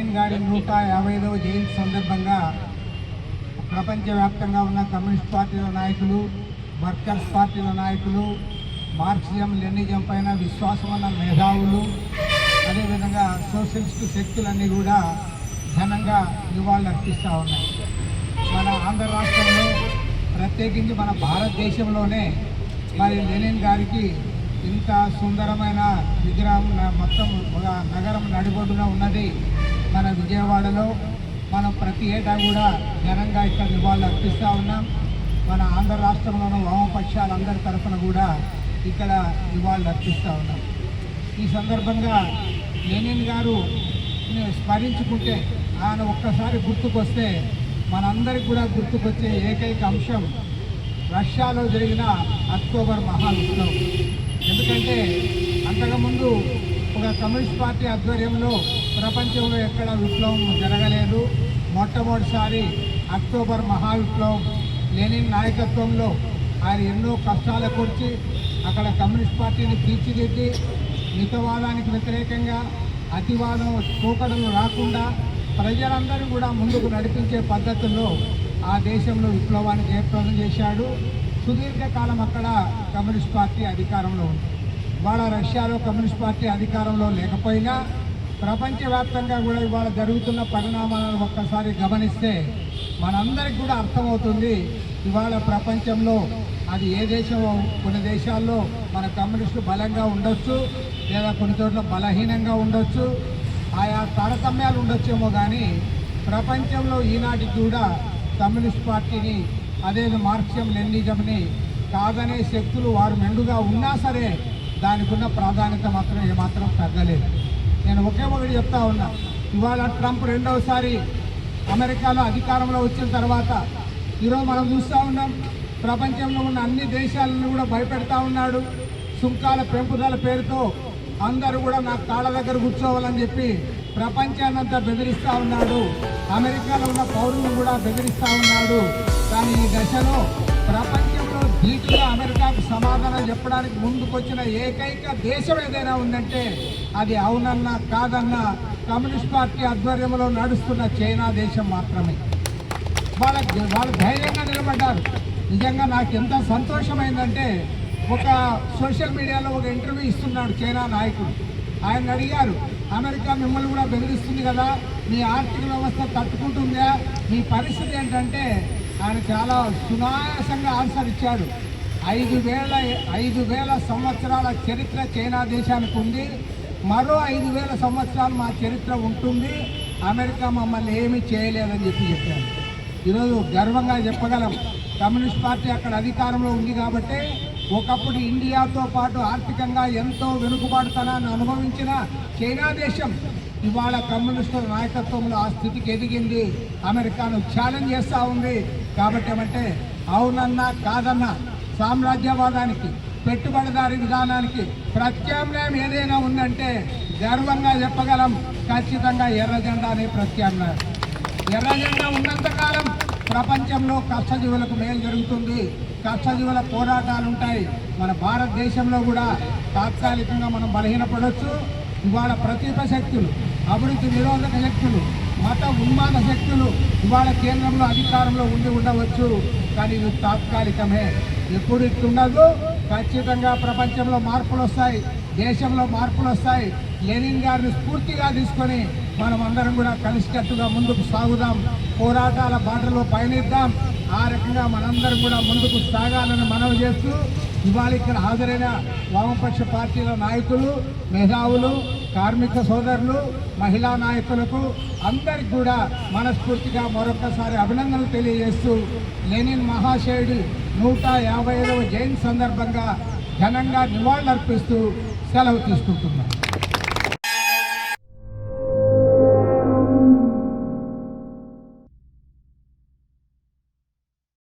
యాభై యాభైదవ జయంతి సందర్భంగా ప్రపంచవ్యాప్తంగా ఉన్న కమ్యూనిస్ట్ పార్టీల నాయకులు వర్కర్స్ పార్టీల నాయకులు మార్క్సిజం లెనిజం పైన విశ్వాసం ఉన్న మేధావులు అదేవిధంగా సోషలిస్టు శక్తులన్నీ కూడా ఘనంగా నివాళులు అర్పిస్తూ ఉన్నాయి. మన ఆంధ్ర రాష్ట్రంలో ప్రత్యేకించి మన భారతదేశంలోనే మరి లెనిన్ గారికి ఇంత సుందరమైన విగ్రహం మొత్తం నగరం నడిబొడ్డున ఉన్నది. మన విజయవాడలో మనం ప్రతి ఏటా కూడా ఘనంగా ఇక్కడ నివాళులు అర్పిస్తూ ఉన్నాం. మన ఆంధ్ర రాష్ట్రంలోని వామపక్షాలందరి తరఫున కూడా ఇక్కడ నివాళులు అర్పిస్తూ ఉన్నాం. ఈ సందర్భంగా లెనిన్ గారు స్మరించుకుంటే ఆయన ఒక్కసారి గుర్తుకొస్తే మనందరికి కూడా గుర్తుకొచ్చే ఏకైక అంశం రష్యాలో జరిగిన అక్టోబర్ మహా ఉత్సవం ఎందుకంటే అంతకుముందు ఒక కమ్యూనిస్ట్ పార్టీ ఆధ్వర్యంలో ప్రపంచంలో ఎక్కడ విప్లవం జరగలేదు. మొట్టమొదటిసారి అక్టోబర్ మహా విప్లవం లెనిన్ నాయకత్వంలో ఆయన ఎన్నో కష్టాలు కూర్చి అక్కడ కమ్యూనిస్ట్ పార్టీని తీర్చిదిద్ది మితవాదానికి వ్యతిరేకంగా అతివాదం పోకడలు రాకుండా ప్రజలందరూ కూడా ముందుకు నడిపించే పద్ధతుల్లో ఆ దేశంలో విప్లవాన్ని జయప్రదం చేశాడు. సుదీర్ఘకాలం అక్కడ కమ్యూనిస్ట్ పార్టీ అధికారంలో ఉంది. ఇవాళ రష్యాలో కమ్యూనిస్ట్ పార్టీ అధికారంలో లేకపోయినా ప్రపంచవ్యాప్తంగా కూడా ఇవాళ జరుగుతున్న పరిణామాలను ఒక్కసారి గమనిస్తే మనందరికి కూడా అర్థమవుతుంది ఇవాళ ప్రపంచంలో అది ఏ దేశం కొన్ని దేశాల్లో మన కమ్యూనిస్టులు బలంగా ఉండొచ్చు లేదా కొన్ని చోట్ల బలహీనంగా ఉండొచ్చు ఆయా తారతమ్యాలు ఉండొచ్చేమో కానీ ప్రపంచంలో ఈనాటికి కూడా కమ్యూనిస్ట్ పార్టీని అదే మార్క్సియం లెన్నిజంని కాదనే శక్తులు వారు మెండుగా ఉన్నా సరే దానికి ఉన్న ప్రాధాన్యత మాత్రం ఏమాత్రం తగ్గలేదు. నేను ఒకే ఒకటి చెప్తా ఉన్నా. ఇవాళ ట్రంప్ రెండవసారి అమెరికాలో అధికారంలో వచ్చిన తర్వాత ఈరోజు మనం చూస్తూ ఉన్నాం ప్రపంచంలో ఉన్న అన్ని దేశాలను కూడా భయపెడతా ఉన్నాడు. సుంకాల పెంపుదల పేరుతో అందరూ కూడా నా కాళ్ళ దగ్గర కూర్చోవాలని చెప్పి ప్రపంచాన్నంతా బెదిరిస్తూ ఉన్నాడు. అమెరికాలో ఉన్న పౌరులను కూడా బెదిరిస్తూ ఉన్నాడు. కానీ ఈ దశలో ప్రపంచ సమాధానం చెప్పడానికి ముందుకొచ్చిన ఏకైక దేశం ఏదైనా ఉందంటే అది అవునన్నా కాదన్నా కమ్యూనిస్ట్ పార్టీ ఆధ్వర్యంలో నడుస్తున్న చైనా దేశం మాత్రమే. వాళ్ళ వాళ్ళు ధైర్యంగా నిలబడ్డారు. నిజంగా నాకు ఎంత సంతోషమైందంటే ఒక సోషల్ మీడియాలో ఒక ఇంటర్వ్యూ ఇస్తున్నాడు చైనా నాయకుడు. ఆయన అడిగారు అమెరికా మిమ్మల్ని కూడా బెదిరిస్తుంది కదా? మీ ఆర్థిక వ్యవస్థ తట్టుకుంటుందా? మీ పరిస్థితి ఏంటంటే ఆయన చాలా సునాయాసంగా ఆన్సర్ ఇచ్చాడు. ఐదు వేల ఐదు వేల సంవత్సరాల చరిత్ర చైనా దేశానికి ఉంది. మరో ఐదు వేల సంవత్సరాలు మా చరిత్ర ఉంటుంది. అమెరికా మమ్మల్ని ఏమీ చేయలేదని చెప్పి చెప్పారు. ఈరోజు గర్వంగా చెప్పగలం. కమ్యూనిస్ట్ పార్టీ అక్కడ అధికారంలో ఉంది కాబట్టి ఒకప్పుడు ఇండియాతో పాటు ఆర్థికంగా ఎంతో వెనుకబాటుతనాన్ని అనుభవించిన చైనా దేశం ఇవాళ కమ్యూనిస్టుల నాయకత్వంలో ఆ స్థితికి ఎదిగింది. అమెరికాను ఛాలెంజ్ చేస్తూ ఉంది. కాబట్టి ఏమంటే అవునన్నా కాదన్నా సామ్రాజ్యవాదానికి పెట్టుబడిదారి విధానానికి ప్రత్యామ్నాయం ఏదైనా ఉందంటే గర్వంగా చెప్పగలం. ఖచ్చితంగా ఎర్ర జెండానే ప్రత్యామ్నాయం. ఎర్ర జెండా ఉన్నంతకాలం ప్రపంచంలో కష్టజీవులకు మేలు జరుగుతుంది. కష్టజీవుల పోరాటాలు ఉంటాయి మన భారతదేశంలో కూడా తాత్కాలికంగా మనం బలహీనపడవచ్చు ఇవాళ ప్రతిభ శక్తులు అభివృద్ధి నిరోధక శక్తులు మత ఉన్మాద శక్తులు ఇవాళ కేంద్రంలో అధికారంలో ఉండి ఉండవచ్చు. కానీ ఇది తాత్కాలికమే. ఎప్పుడు ఇట్లుండదు ఖచ్చితంగా ప్రపంచంలో మార్పులు వస్తాయి దేశంలో మార్పులు వస్తాయి లెనిన్ గారిని స్ఫూర్తిగా తీసుకొని మనం అందరం కూడా కలిసికట్టుగా ముందుకు సాగుదాం. పోరాటాల బాటలో పయనిద్దాం. ఆ రకంగా మనందరం కూడా ముందుకు సాగాలని మనవి చేస్తూ ఇవాళ ఇక్కడ హాజరైన వామపక్ష పార్టీల నాయకులు మేధావులు కార్మిక సోదరులు మహిళా నాయకులకు అందరికి కూడా మనస్ఫూర్తిగా మరొకసారి అభినందనలు తెలియజేస్తూ లెనిన్ మహాశయుడి నూట యాభై ఐదవ జయంతి సందర్భంగా ఘనంగా నివాళులర్పిస్తూ సెలవు తీసుకుంటున్నాను